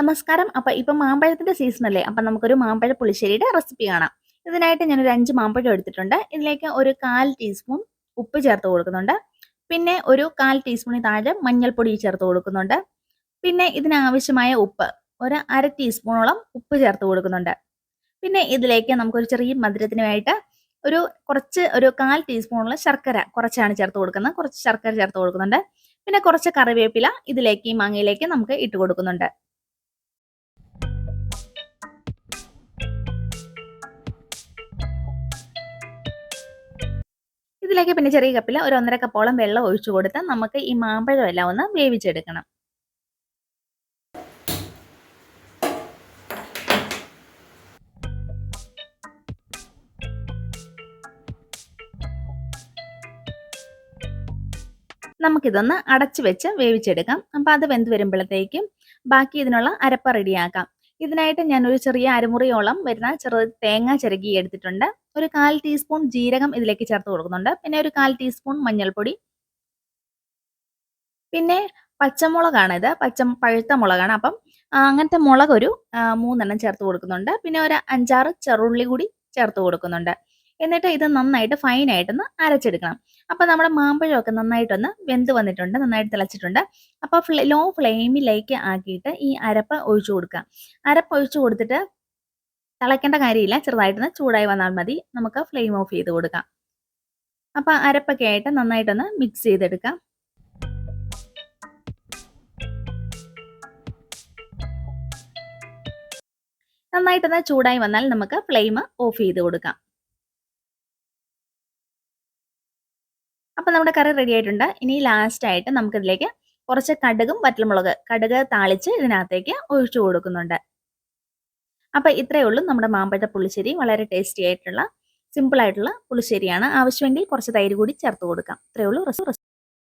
നമസ്കാരം. അപ്പം ഇപ്പം മാമ്പഴത്തിന്റെ സീസൺ അല്ലേ? അപ്പം നമുക്കൊരു മാമ്പഴ പുളിശ്ശേരിയുടെ റെസിപ്പി കാണാം. ഇതിനായിട്ട് ഞാൻ ഒരു അഞ്ച് മാമ്പഴം എടുത്തിട്ടുണ്ട്. ഇതിലേക്ക് ഒരു കാൽ ടീസ്പൂൺ ഉപ്പ് ചേർത്ത് കൊടുക്കുന്നുണ്ട്. പിന്നെ ഒരു കാൽ ടീസ്പൂണിൽ താഴെ മഞ്ഞൾപ്പൊടി ചേർത്ത് കൊടുക്കുന്നുണ്ട്. പിന്നെ ഇതിനാവശ്യമായ ഉപ്പ് ഒരു അര ടീസ്പൂണോളം ഉപ്പ് ചേർത്ത് കൊടുക്കുന്നുണ്ട്. പിന്നെ ഇതിലേക്ക് നമുക്കൊരു ചെറിയ മധുരത്തിനുമായിട്ട് ഒരു കുറച്ച് ഒരു കാൽ ടീസ്പൂണുള്ള ശർക്കര കുറച്ചാണ് ചേർത്ത് കൊടുക്കുന്നത്. കുറച്ച് ശർക്കര ചേർത്ത് കൊടുക്കുന്നുണ്ട്. പിന്നെ കുറച്ച് കറിവേപ്പില ഇതിലേക്ക് ഈ മാങ്ങയിലേക്ക് നമുക്ക് ഇട്ട് കൊടുക്കുന്നുണ്ട്. ഇതിലേക്ക് പിന്നെ ചെറിയ കപ്പിൽ ഒരു ഒന്നര കപ്പോളം വെള്ളം ഒഴിച്ചു കൊടുത്ത് നമുക്ക് ഈ മാമ്പഴം എല്ലാം ഒന്ന് വേവിച്ചെടുക്കണം. നമുക്കിതൊന്ന് അടച്ചു വെച്ച് വേവിച്ചെടുക്കാം. അപ്പോൾ അത് വെന്ത് വരുമ്പോഴത്തേക്കും ബാക്കി ഇതിനുള്ള അരപ്പ റെഡിയാക്കാം. ഇതിനായിട്ട് ഞാൻ ഒരു ചെറിയ അരമുറിയോളം വരുന്ന ചെറു തേങ്ങ ചിരകി എടുത്തിട്ടുണ്ട്. ഒരു കാൽ ടീസ്പൂൺ ജീരകം ഇതിലേക്ക് ചേർത്ത് കൊടുക്കുന്നുണ്ട്. പിന്നെ ഒരു കാൽ ടീസ്പൂൺ മഞ്ഞൾപ്പൊടി. പിന്നെ പച്ചമുളകാണ് ഇത് പച്ച പഴുത്ത മുളകാണ്. അപ്പം അങ്ങനത്തെ മുളക് ഒരു മൂന്നെണ്ണം ചേർത്ത് കൊടുക്കുന്നുണ്ട്. പിന്നെ ഒരു അഞ്ചാറ് ചെറുള്ളി കൂടി ചേർത്ത് കൊടുക്കുന്നുണ്ട്. എന്നിട്ട് ഇത് നന്നായിട്ട് ഫൈനായിട്ടൊന്ന് അരച്ചെടുക്കണം. അപ്പോൾ നമ്മുടെ മാമ്പഴമൊക്കെ നന്നായിട്ടൊന്ന് വെന്ത് വന്നിട്ടുണ്ട് നന്നായിട്ട് തിളച്ചിട്ടുണ്ട്. അപ്പോൾ ലോ ഫ്ലെയിമിലേക്ക് ആക്കിയിട്ട് ഈ അരപ്പ് ഒഴിച്ചു കൊടുക്കുക. അരപ്പ് ഒഴിച്ചു കൊടുത്തിട്ട് തിളയ്ക്കേണ്ട കാര്യമില്ല ചെറുതായിട്ടൊന്ന് ചൂടായി വന്നാൽ മതി. നമുക്ക് ഫ്ലെയിം ഓഫ് ചെയ്ത് കൊടുക്കാം. അപ്പോൾ അരപ്പൊക്കെ ആയിട്ട് നന്നായിട്ടൊന്ന് മിക്സ് ചെയ്തെടുക്കാം. നന്നായിട്ടൊന്ന് ചൂടായി വന്നാൽ നമുക്ക് ഫ്ലെയിം ഓഫ് ചെയ്ത് കൊടുക്കാം. അപ്പോൾ നമ്മുടെ കറി റെഡി ആയിട്ടുണ്ട്. ഇനി ലാസ്റ്റ് ആയിട്ട് നമുക്കിതിലേക്ക് കുറച്ച് കടുകും വറ്റൽമുളക് കടുക് താളിച്ച് ഇതിനകത്തേക്ക് ഒഴിച്ചു കൊടുക്കുന്നുണ്ട്. അപ്പോൾ ഇത്രയേ ഉള്ളൂ നമ്മുടെ മാമ്പഴ പുളിശ്ശേരി. വളരെ ടേസ്റ്റി ആയിട്ടുള്ള സിമ്പിളായിട്ടുള്ള പുളിശ്ശേരിയാണ്. ആവശ്യമെങ്കിൽ കുറച്ച് തൈര് കൂടി ചേർത്ത് കൊടുക്കാം. ഇത്രയേ ഉള്ളൂ. റെസിപ്പി